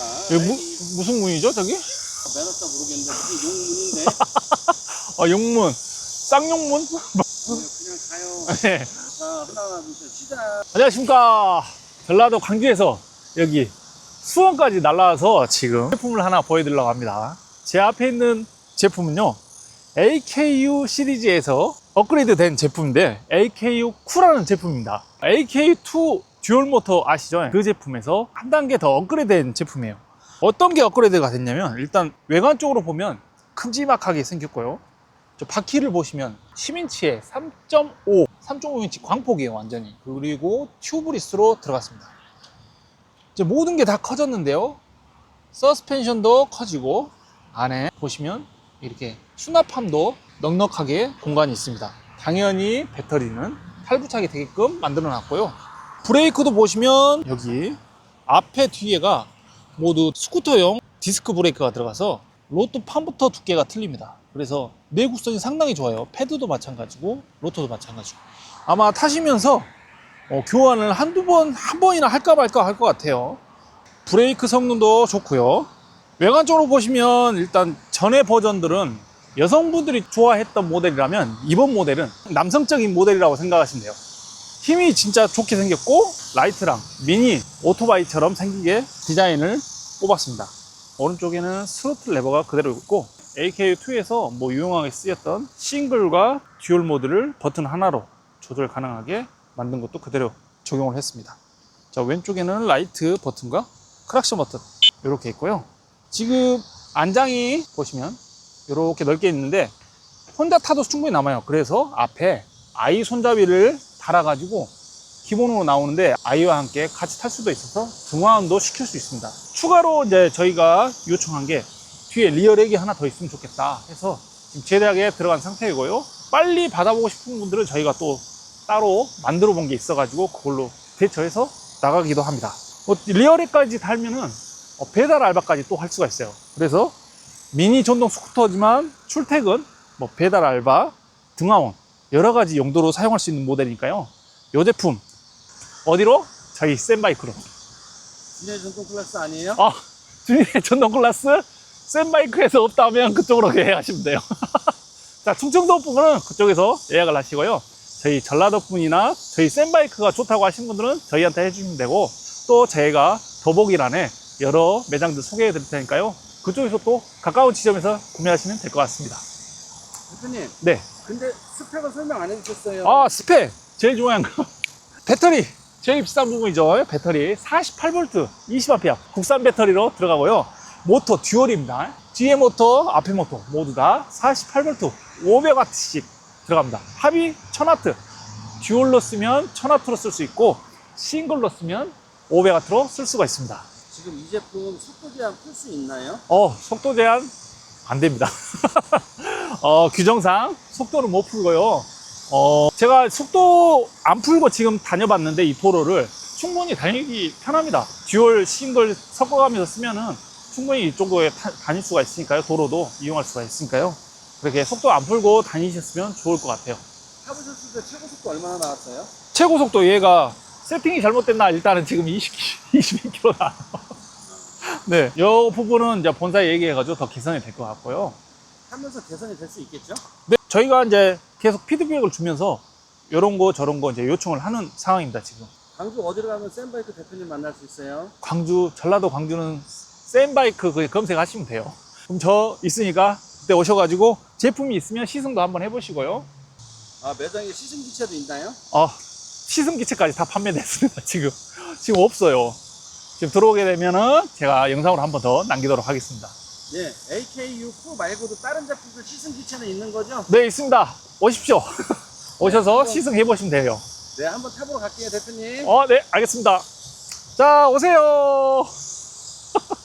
자, 여기 무, 무슨 문이죠, 저기? 매너다 모르겠는데 무슨 용문인데 아, 용문. 쌍용문? 그냥 가요. 네. 자, 하나, 둘, 셋, 시작. 안녕하십니까. 전라도 광주에서 여기 수원까지 날라와서 지금 제품을 하나 보여드리려고 합니다. 제 앞에 있는 제품은요. AKU 시리즈에서 업그레이드 된 제품인데 AKU 쿨라는 제품입니다. AKU2 듀얼 모터 아시죠? 그 제품에서 한 단계 더 업그레이드 된 제품이에요. 어떤 게 업그레이드가 됐냐면 일단 외관 쪽으로 보면 큼지막하게 생겼고요. 저 바퀴를 보시면 10인치에 3.5, 3.5인치 광폭이에요, 완전히. 그리고 튜브리스로 들어갔습니다. 이제 모든 게 다 커졌는데요. 서스펜션도 커지고, 안에 보시면 이렇게 수납함도 넉넉하게 공간이 있습니다. 당연히 배터리는 탈부착이 되게끔 만들어 놨고요. 브레이크도 보시면 여기 앞에 뒤에가 모두 스쿠터용 디스크 브레이크가 들어가서 로또 판부터 두께가 틀립니다. 그래서 내구성이 상당히 좋아요. 패드도 마찬가지고 로터도 마찬가지고. 아마 타시면서 어, 교환을 한두 번, 한 번이나 할까 말까 할 것 같아요. 브레이크 성능도 좋고요. 외관적으로 보시면 일단 전에 버전들은 여성분들이 좋아했던 모델이라면 이번 모델은 남성적인 모델이라고 생각하시면 돼요. 힘이 진짜 좋게 생겼고 라이트랑 미니 오토바이처럼 생기게 디자인을 뽑았습니다. 오른쪽에는 스로틀 레버가 그대로 있고 AKU2에서 뭐 유용하게 쓰였던 싱글과 듀얼 모드를 버튼 하나로 조절 가능하게 만든 것도 그대로 적용을 했습니다. 자, 왼쪽에는 라이트 버튼과 크락션 버튼 이렇게 있고요. 지금 안장이 보시면 이렇게 넓게 있는데 혼자 타도 충분히 남아요. 그래서 앞에 아이 손잡이를 달아 가지고 기본으로 나오는데 아이와 함께 같이 탈 수도 있어서 중화운도 시킬 수 있습니다. 추가로 이제 저희가 요청한 게 뒤에 리어렉이 하나 더 있으면 좋겠다 해서 지금 제작에 들어간 상태이고요. 빨리 받아보고 싶은 분들은 저희가 또 따로 만들어 본 게 있어 가지고 그걸로 대처해서 나가기도 합니다. 뭐 리어렉까지 달면은 어, 배달 알바까지 또 할 수가 있어요. 그래서 미니 전동 스쿠터지만 출퇴근, 뭐 배달 알바, 등하원 여러 가지 용도로 사용할 수 있는 모델이니까요. 이 제품 어디로? 저희 센바이크로. 진해 전통 클래스 아니에요? 아, 주인의 전동 클래스 센바이크에서 없다면 그쪽으로 예약하시면 돼요. 자, 충청도 부분은 그쪽에서 예약을 하시고요. 저희 전라도 분이나 저희 센바이크가 좋다고 하신 분들은 저희한테 해주시면 되고 또 저희가 더보기란에 여러 매장들 소개해 드릴 테니까요. 그쪽에서 또 가까운 지점에서 구매하시면 될 것 같습니다. 대표님, 네. 근데 스펙을 설명 안 해주셨어요. 아, 스펙! 제일 중요한 거. 배터리! 제일 비싼 부분이죠. 배터리. 48V, 20A. 국산 배터리로 들어가고요. 모터 듀얼입니다. 뒤에 모터, 앞에 모터 모두 다 48V, 500W씩 들어갑니다. 합이 1000W. 듀얼로 쓰면 1000W로 쓸 수 있고, 싱글로 쓰면 500W로 쓸 수가 있습니다. 지금 이 제품 속도 제한 풀 수 있나요? 어, 속도 제한 안 됩니다. 어, 규정상 속도는 못 풀고요. 어, 제가 속도 안 풀고 지금 다녀봤는데 이 도로를 충분히 다니기 편합니다. 듀얼, 싱글 섞어가면서 쓰면은 충분히 이 정도에 타- 다닐 수가 있으니까요. 도로도 이용할 수가 있으니까요. 그렇게 속도 안 풀고 다니셨으면 좋을 것 같아요. 타보셨을 때 최고 속도 얼마나 나왔어요? 최고 속도 얘가 세팅이 잘못됐나 일단은 지금 20, 22km 나와요. 네, 이 부분은 이제 본사에 얘기해가지고 더 개선이 될 것 같고요. 하면서 개선이 될 수 있겠죠? 네, 저희가 이제 계속 피드백을 주면서 이런 거 저런 거 이제 요청을 하는 상황입니다, 지금. 광주 어디로 가면 센바이크 대표님 만날 수 있어요? 광주, 전라도 광주는 센바이크 그 검색하시면 돼요. 그럼 저 있으니까 그때 오셔가지고 제품이 있으면 시승도 한번 해보시고요. 아 매장에 시승 기체도 있나요? 아, 시승 기체까지 다 판매됐습니다, 지금. 지금 없어요. 지금 들어오게 되면은 제가 영상으로 한 번 더 남기도록 하겠습니다. 네, AKU4 말고도 다른 제품들 시승 기체는 있는 거죠? 네, 있습니다. 오십시오. 오셔서 시승해 보시면 돼요. 네, 한번 타보러 갈게요, 대표님. 어, 네, 알겠습니다. 자, 오세요.